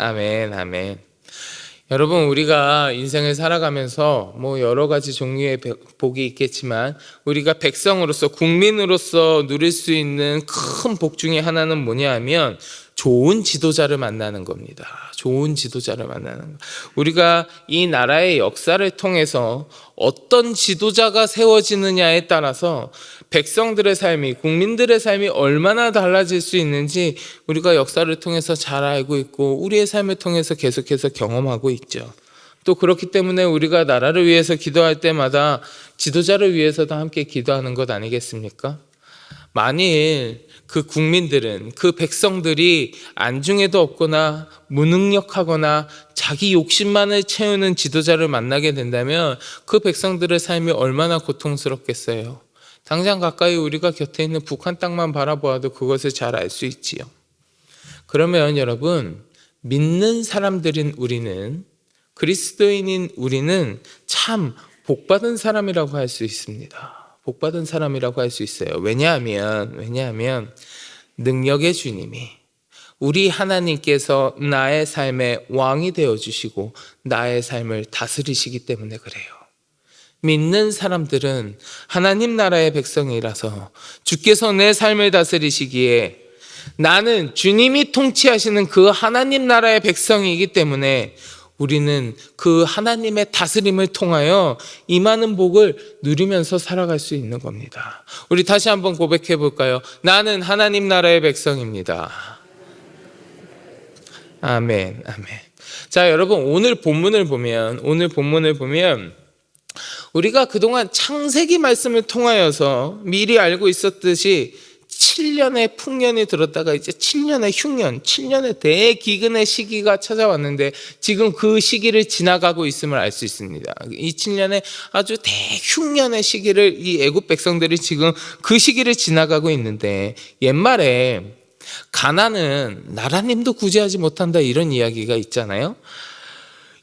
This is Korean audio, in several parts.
아멘, 아멘. 여러분, 우리가 인생을 살아가면서 뭐 여러 가지 종류의 배- 복이 있겠지만 우리가 백성으로서 국민으로서 누릴 수 있는 큰 복 중에 하나는 뭐냐 하면 좋은 지도자를 만나는 겁니다. 좋은 지도자를 만나는 거. 우리가 이 나라의 역사를 통해서 어떤 지도자가 세워지느냐에 따라서 백성들의 삶이 국민들의 삶이 얼마나 달라질 수 있는지 우리가 역사를 통해서 잘 알고 있고 우리의 삶을 통해서 계속해서 경험하고 있죠. 또 그렇기 때문에 우리가 나라를 위해서 기도할 때마다 지도자를 위해서도 함께 기도하는 것 아니겠습니까? 만일 그 국민들은 그 백성들이 안중에도 없거나 무능력하거나 자기 욕심만을 채우는 지도자를 만나게 된다면 그 백성들의 삶이 얼마나 고통스럽겠어요. 당장 가까이 우리가 곁에 있는 북한 땅만 바라보아도 그것을 잘 알 수 있지요. 그러면 여러분 믿는 사람들인 우리는 그리스도인인 우리는 참 복받은 사람이라고 할 수 있습니다. 복받은 사람이라고 할 수 있어요. 왜냐하면 왜냐하면 능력의 주님이 우리 하나님께서 나의 삶의 왕이 되어 주시고 나의 삶을 다스리시기 때문에 그래요. 믿는 사람들은 하나님 나라의 백성이라서 주께서 내 삶을 다스리시기에 나는 주님이 통치하시는 그 하나님 나라의 백성이기 때문에 우리는 그 하나님의 다스림을 통하여 임하는 복을 누리면서 살아갈 수 있는 겁니다. 우리 다시 한번 고백해 볼까요? 나는 하나님 나라의 백성입니다. 아멘, 아멘. 자, 여러분, 오늘 본문을 보면, 오늘 본문을 보면, 우리가 그동안 창세기 말씀을 통하여서 미리 알고 있었듯이 7년의 풍년이 들었다가 이제 7년의 흉년, 7년의 대기근의 시기가 찾아왔는데 지금 그 시기를 지나가고 있음을 알 수 있습니다. 이 7년의 아주 대흉년의 시기를 이 애굽 백성들이 지금 그 시기를 지나가고 있는데 옛말에 가나는 나라님도 구제하지 못한다 이런 이야기가 있잖아요.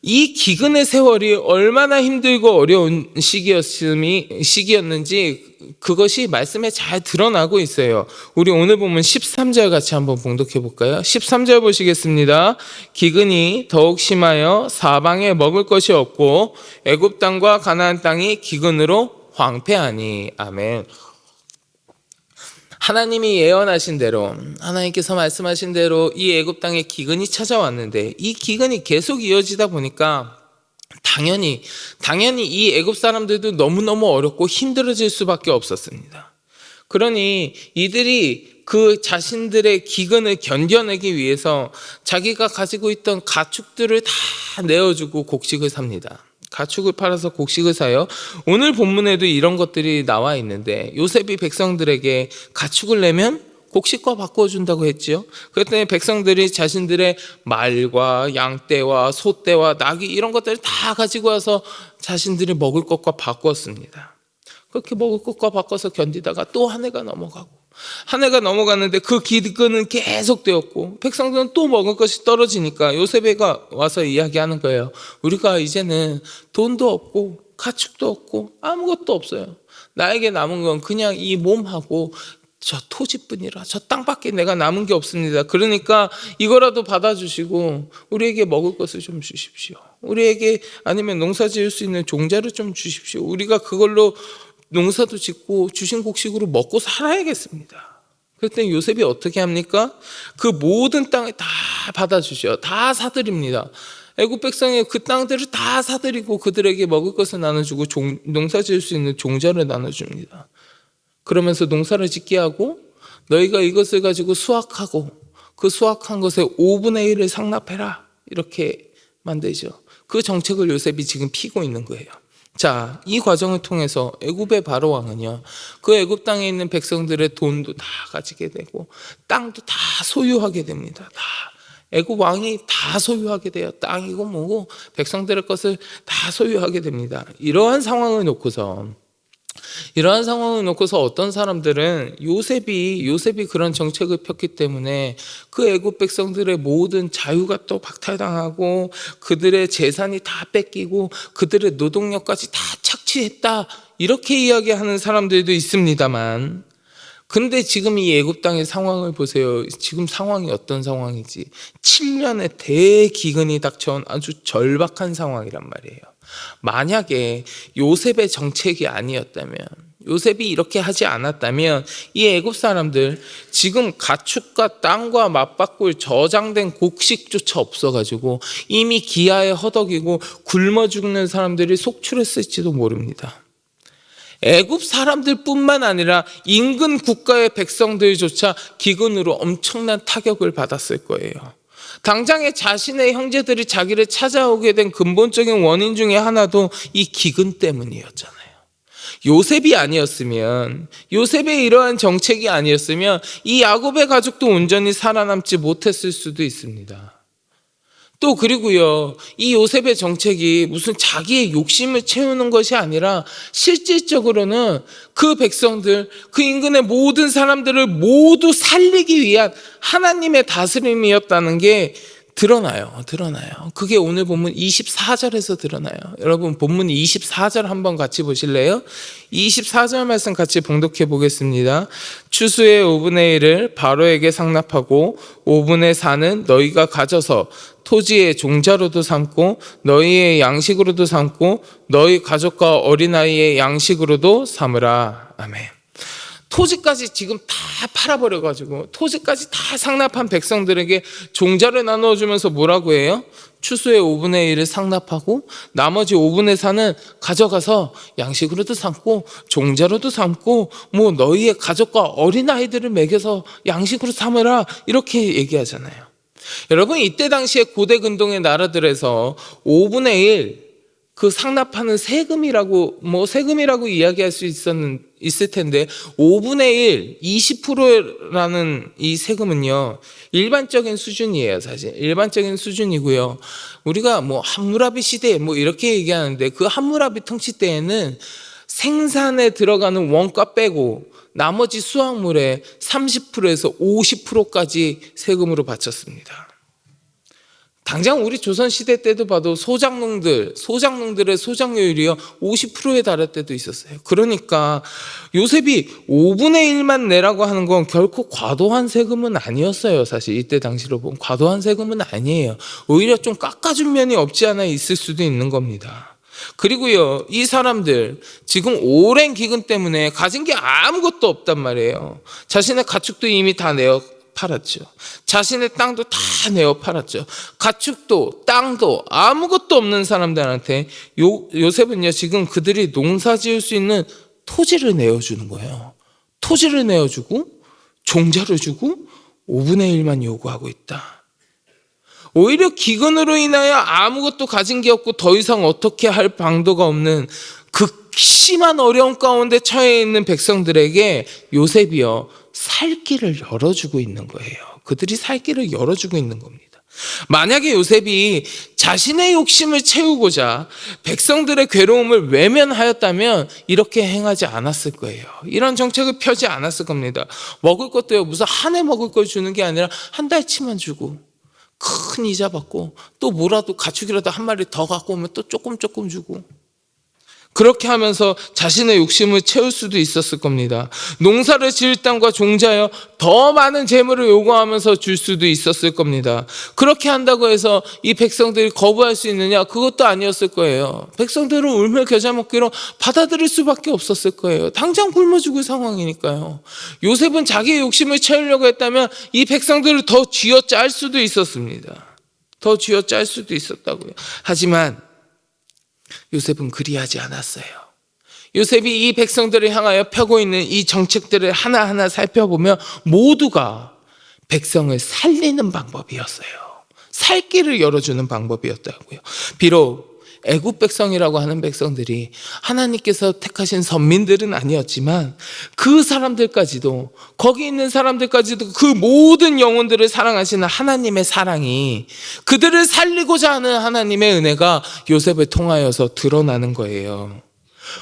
이 기근의 세월이 얼마나 힘들고 어려운 시기였음이 시기였는지 그것이 말씀에 잘 드러나고 있어요. 우리 오늘 보면 13절 같이 한번 봉독해 볼까요? 13절 보시겠습니다. 기근이 더욱 심하여 사방에 먹을 것이 없고 애굽 땅과 가나안 땅이 기근으로 황폐하니 아멘. 하나님이 예언하신 대로 하나님께서 말씀하신 대로 이 애굽 땅에 기근이 찾아왔는데 이 기근이 계속 이어지다 보니까 당연히 당연히 이 애굽 사람들도 너무너무 어렵고 힘들어질 수밖에 없었습니다. 그러니 이들이 그 자신들의 기근을 견뎌내기 위해서 자기가 가지고 있던 가축들을 다 내어주고 곡식을 삽니다. 가축을 팔아서 곡식을 사요. 오늘 본문에도 이런 것들이 나와 있는데 요셉이 백성들에게 가축을 내면 곡식과 바꿔준다고 했지요. 그랬더니 백성들이 자신들의 말과 양떼와 소떼와 나귀 이런 것들을 다 가지고 와서 자신들이 먹을 것과 바꿨습니다. 그렇게 먹을 것과 바꿔서 견디다가 또 한 해가 넘어가고 한 해가 넘어갔는데 그 기근은 계속되었고 백성들은 또 먹을 것이 떨어지니까 요셉이가 와서 이야기하는 거예요. 우리가 이제는 돈도 없고 가축도 없고 아무것도 없어요. 나에게 남은 건 그냥 이 몸하고 저 토지뿐이라 저 땅밖에 내가 남은 게 없습니다. 그러니까 이거라도 받아주시고 우리에게 먹을 것을 좀 주십시오. 우리에게 아니면 농사 지을 수 있는 종자를 좀 주십시오. 우리가 그걸로 농사도 짓고 주신 곡식으로 먹고 살아야겠습니다. 그랬더니 요셉이 어떻게 합니까? 그 모든 땅을 다 받아주셔. 다 사드립니다. 애굽 백성의 그 땅들을 다 사드리고 그들에게 먹을 것을 나눠주고 종, 농사 지을 수 있는 종자를 나눠줍니다. 그러면서 농사를 짓게 하고 너희가 이것을 가지고 수확하고 그 수확한 것의 5분의 1을 상납해라. 이렇게 만들죠. 그 정책을 요셉이 지금 피고 있는 거예요. 자, 이 과정을 통해서 애굽의 바로 왕은요. 그 애굽 땅에 있는 백성들의 돈도 다 가지게 되고 땅도 다 소유하게 됩니다. 다 애굽 왕이 다 소유하게 돼요. 땅이고 뭐고 백성들의 것을 다 소유하게 됩니다. 이러한 상황을 놓고서 이러한 상황을 놓고서 어떤 사람들은 요셉이 요셉이 그런 정책을 폈기 때문에 그 애굽 백성들의 모든 자유가 또 박탈당하고 그들의 재산이 다 뺏기고 그들의 노동력까지 다 착취했다 이렇게 이야기하는 사람들도 있습니다만 근데 지금 이 애굽 땅의 상황을 보세요. 지금 상황이 어떤 상황이지? 7년의 대기근이 닥쳐온 아주 절박한 상황이란 말이에요. 만약에 요셉의 정책이 아니었다면 요셉이 이렇게 하지 않았다면 이 애굽 사람들 지금 가축과 땅과 맞바꿀 저장된 곡식조차 없어가지고 이미 기아에 허덕이고 굶어 죽는 사람들이 속출했을지도 모릅니다. 애굽 사람들뿐만 아니라 인근 국가의 백성들조차 기근으로 엄청난 타격을 받았을 거예요. 당장에 자신의 형제들이 자기를 찾아오게 된 근본적인 원인 중에 하나도 이 기근 때문이었잖아요. 요셉이 아니었으면 요셉의 이러한 정책이 아니었으면 이 야곱의 가족도 온전히 살아남지 못했을 수도 있습니다. 또 그리고요, 이 요셉의 정책이 무슨 자기의 욕심을 채우는 것이 아니라 실질적으로는 그 백성들, 그 인근의 모든 사람들을 모두 살리기 위한 하나님의 다스림이었다는 게 드러나요. 드러나요. 그게 오늘 본문 24절에서 드러나요. 여러분 본문 24절 한번 같이 보실래요? 24절 말씀 같이 봉독해 보겠습니다. 추수의 5분의 1을 바로에게 상납하고 5분의 4는 너희가 가져서 토지의 종자로도 삼고 너희의 양식으로도 삼고 너희 가족과 어린아이의 양식으로도 삼으라. 아멘. 토지까지 지금 다 팔아버려가지고 토지까지 다 상납한 백성들에게 종자를 나누어주면서 뭐라고 해요? 추수의 5분의 1을 상납하고 나머지 5분의 4는 가져가서 양식으로도 삼고 종자로도 삼고 뭐 너희의 가족과 어린아이들을 먹여서 양식으로 삼으라 이렇게 얘기하잖아요. 여러분 이때 당시에 고대 근동의 나라들에서 5분의 1 그 상납하는 세금이라고 뭐 세금이라고 이야기할 수 있었는 있을 텐데 5분의 1, 20%라는 이 세금은요. 일반적인 수준이에요, 사실. 일반적인 수준이고요. 우리가 뭐 함무라비 시대 뭐 이렇게 얘기하는데 그 함무라비 통치 때에는 생산에 들어가는 원가 빼고 나머지 수확물의 30%에서 50%까지 세금으로 바쳤습니다. 당장 우리 조선 시대 때도 봐도 소작농들, 소작농들의 소작료율이요 50%에 달할 때도 있었어요. 그러니까 요셉이 5분의 1만 내라고 하는 건 결코 과도한 세금은 아니었어요. 사실 이때 당시로 보면 과도한 세금은 아니에요. 오히려 좀 깎아준 면이 없지 않아 있을 수도 있는 겁니다. 그리고요, 이 사람들 지금 오랜 기근 때문에 가진 게 아무것도 없단 말이에요. 자신의 가축도 이미 다 내어 팔았죠. 자신의 땅도 다 내어 팔았죠. 가축도 땅도 아무것도 없는 사람들한테 요, 요셉은요 지금 그들이 농사 지을 수 있는 토지를 내어주는 거예요. 토지를 내어주고 종자를 주고 5분의 1만 요구하고 있다. 오히려 기근으로 인하여 아무것도 가진 게 없고 더 이상 어떻게 할 방도가 없는 극심한 어려움 가운데 처해 있는 백성들에게 요셉이요 살 길을 열어주고 있는 거예요. 그들이 살 길을 열어주고 있는 겁니다. 만약에 요셉이 자신의 욕심을 채우고자 백성들의 괴로움을 외면하였다면 이렇게 행하지 않았을 거예요. 이런 정책을 펴지 않았을 겁니다. 먹을 것도요, 무슨 한 해 먹을 걸 주는 게 아니라 한 달치만 주고 큰 이자 받고 또 뭐라도 가축이라도 한 마리 더 갖고 오면 또 조금 조금 주고 그렇게 하면서 자신의 욕심을 채울 수도 있었을 겁니다. 농사를 지을 땅과 종자여 더 많은 재물을 요구하면서 줄 수도 있었을 겁니다. 그렇게 한다고 해서 이 백성들이 거부할 수 있느냐? 그것도 아니었을 거예요. 백성들은 울며 겨자 먹기로 받아들일 수밖에 없었을 거예요. 당장 굶어 죽을 상황이니까요. 요셉은 자기의 욕심을 채우려고 했다면 이 백성들을 더 쥐어 짤 수도 있었습니다. 더 쥐어 짤 수도 있었다고요. 하지만 요셉은 그리하지 않았어요. 요셉이 이 백성들을 향하여 펴고 있는 이 정책들을 하나하나 살펴보면 모두가 백성을 살리는 방법이었어요. 살 길을 열어주는 방법이었다고요. 비록 애굽 백성이라고 하는 백성들이 하나님께서 택하신 선민들은 아니었지만 그 사람들까지도 거기 있는 사람들까지도 그 모든 영혼들을 사랑하시는 하나님의 사랑이 그들을 살리고자 하는 하나님의 은혜가 요셉을 통하여서 드러나는 거예요.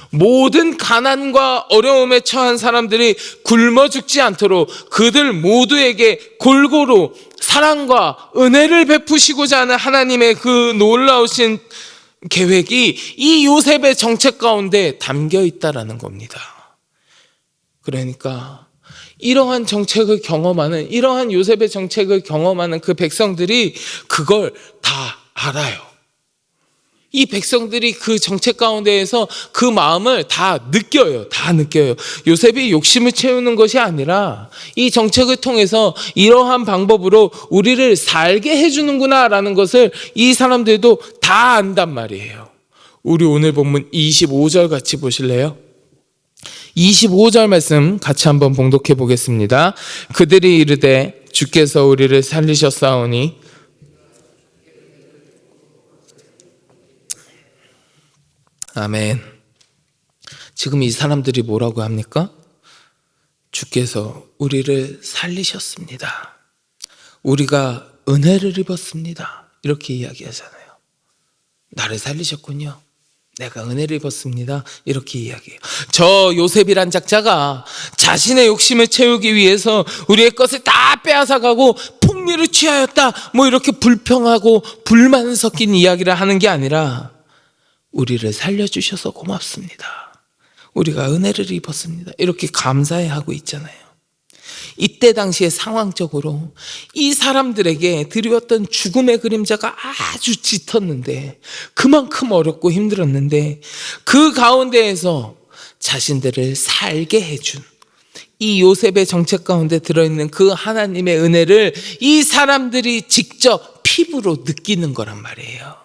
모든 가난과 어려움에 처한 사람들이 굶어 죽지 않도록 그들 모두에게 골고루 사랑과 은혜를 베푸시고자 하는 하나님의 그 놀라우신 계획이 이 요셉의 정책 가운데 담겨 있다라는 겁니다. 그러니까 이러한 정책을 경험하는 이러한 요셉의 정책을 경험하는 그 백성들이 그걸 다 알아요. 이 백성들이 그 정책 가운데에서 그 마음을 다 느껴요. 다 느껴요. 요셉이 욕심을 채우는 것이 아니라 이 정책을 통해서 이러한 방법으로 우리를 살게 해주는구나라는 것을 이 사람들도 다 안단 말이에요. 우리 오늘 본문 25절 같이 보실래요? 25절 말씀 같이 한번 봉독해 보겠습니다. 그들이 이르되 주께서 우리를 살리셨사오니 아멘. 지금 이 사람들이 뭐라고 합니까? 주께서 우리를 살리셨습니다. 우리가 은혜를 입었습니다. 이렇게 이야기하잖아요. 나를 살리셨군요. 내가 은혜를 입었습니다. 이렇게 이야기해요. 저 요셉이란 작자가 자신의 욕심을 채우기 위해서 우리의 것을 다 빼앗아가고 폭리를 취하였다. 뭐 이렇게 불평하고 불만 섞인 이야기를 하는 게 아니라 우리를 살려주셔서 고맙습니다. 우리가 은혜를 입었습니다. 이렇게 감사해 하고 있잖아요. 이때 당시에 상황적으로 이 사람들에게 드리웠던 죽음의 그림자가 아주 짙었는데 그만큼 어렵고 힘들었는데 그 가운데에서 자신들을 살게 해준 이 요셉의 정책 가운데 들어있는 그 하나님의 은혜를 이 사람들이 직접 피부로 느끼는 거란 말이에요.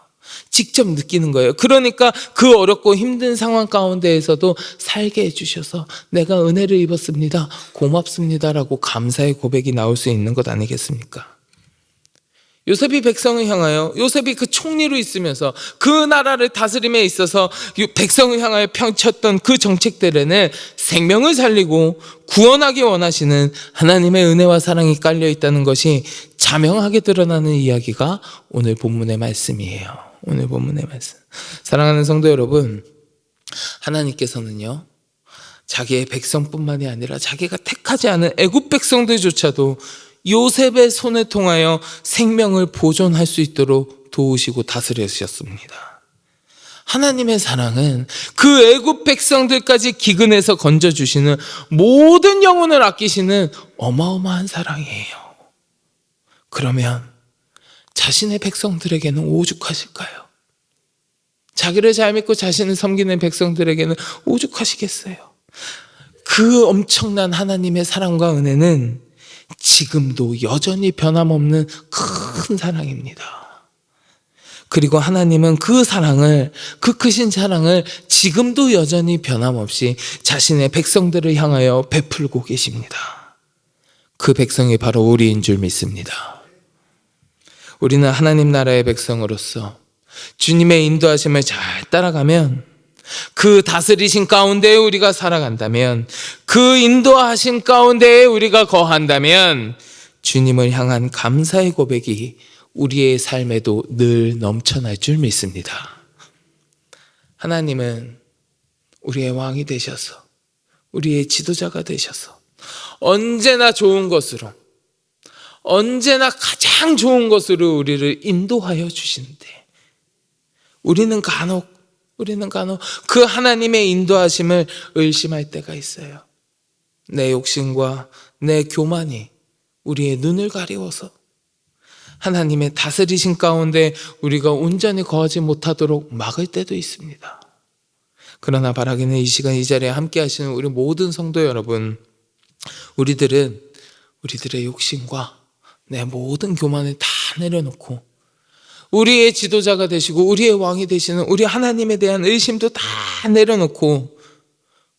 직접 느끼는 거예요. 그러니까 그 어렵고 힘든 상황 가운데에서도 살게 해주셔서 내가 은혜를 입었습니다. 고맙습니다라고 감사의 고백이 나올 수 있는 것 아니겠습니까? 요셉이 백성을 향하여 요셉이 그 총리로 있으면서 그 나라를 다스림에 있어서 백성을 향하여 펼쳤던 그 정책들에는 생명을 살리고 구원하기 원하시는 하나님의 은혜와 사랑이 깔려 있다는 것이 자명하게 드러나는 이야기가 오늘 본문의 말씀이에요. 오늘 본문의 말씀. 사랑하는 성도 여러분, 하나님께서는요. 자기의 백성뿐만이 아니라 자기가 택하지 않은 애굽 백성들조차도 요셉의 손을 통하여 생명을 보존할 수 있도록 도우시고 다스려주셨습니다. 하나님의 사랑은 그 애굽 백성들까지 기근에서 건져 주시는 모든 영혼을 아끼시는 어마어마한 사랑이에요. 그러면 자신의 백성들에게는 오죽하실까요? 자기를 잘 믿고 자신을 섬기는 백성들에게는 오죽하시겠어요? 그 엄청난 하나님의 사랑과 은혜는 지금도 여전히 변함없는 큰 사랑입니다. 그리고 하나님은 그 사랑을, 그 크신 사랑을 지금도 여전히 변함없이 자신의 백성들을 향하여 베풀고 계십니다. 그 백성이 바로 우리인 줄 믿습니다. 우리는 하나님 나라의 백성으로서 주님의 인도하심을 잘 따라가면 그 다스리신 가운데에 우리가 살아간다면 그 인도하신 가운데에 우리가 거한다면 주님을 향한 감사의 고백이 우리의 삶에도 늘 넘쳐날 줄 믿습니다. 하나님은 우리의 왕이 되셔서 우리의 지도자가 되셔서 언제나 좋은 것으로 언제나 가장 좋은 것으로 우리를 인도하여 주시는데 우리는 간혹 우리는 간혹 그 하나님의 인도하심을 의심할 때가 있어요. 내 욕심과 내 교만이 우리의 눈을 가리워서 하나님의 다스리신 가운데 우리가 온전히 거하지 못하도록 막을 때도 있습니다. 그러나 바라기는 이 시간 이 자리에 함께 하시는 우리 모든 성도 여러분, 우리들은 우리들의 욕심과 내 모든 교만을 다 내려놓고 우리의 지도자가 되시고 우리의 왕이 되시는 우리 하나님에 대한 의심도 다 내려놓고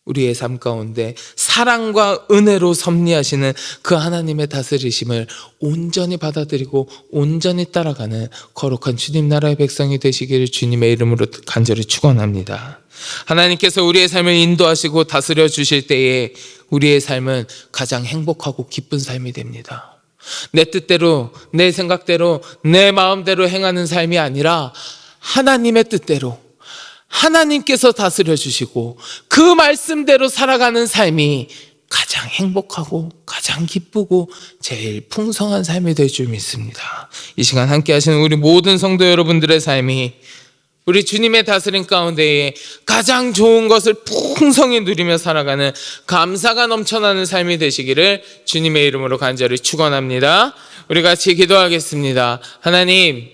우리의 삶 가운데 사랑과 은혜로 섭리하시는 그 하나님의 다스리심을 온전히 받아들이고 온전히 따라가는 거룩한 주님 나라의 백성이 되시기를 주님의 이름으로 간절히 축원합니다. 하나님께서 우리의 삶을 인도하시고 다스려 주실 때에 우리의 삶은 가장 행복하고 기쁜 삶이 됩니다. 내 뜻대로, 내 생각대로, 내 마음대로 행하는 삶이 아니라 하나님의 뜻대로 하나님께서 다스려 주시고 그 말씀대로 살아가는 삶이 가장 행복하고 가장 기쁘고 제일 풍성한 삶이 될 줄 믿습니다. 이 시간 함께 하시는 우리 모든 성도 여러분들의 삶이 우리 주님의 다스림 가운데에 가장 좋은 것을 풍성히 누리며 살아가는 감사가 넘쳐나는 삶이 되시기를 주님의 이름으로 간절히 축원합니다. 우리 같이 기도하겠습니다. 하나님,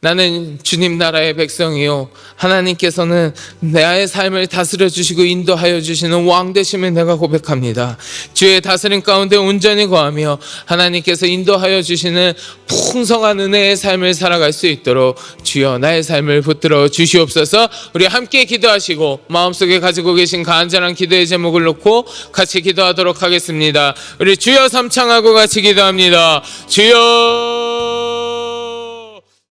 나는 주님 나라의 백성이요. 하나님께서는 나의 삶을 다스려 주시고 인도하여 주시는 왕 되심을 내가 고백합니다. 주의 다스림 가운데 온전히 거하며 하나님께서 인도하여 주시는 풍성한 은혜의 삶을 살아갈 수 있도록 주여 나의 삶을 붙들어 주시옵소서. 우리 함께 기도하시고 마음속에 가지고 계신 간절한 기도의 제목을 놓고 같이 기도하도록 하겠습니다. 우리 주여 삼창하고 같이 기도합니다. 주여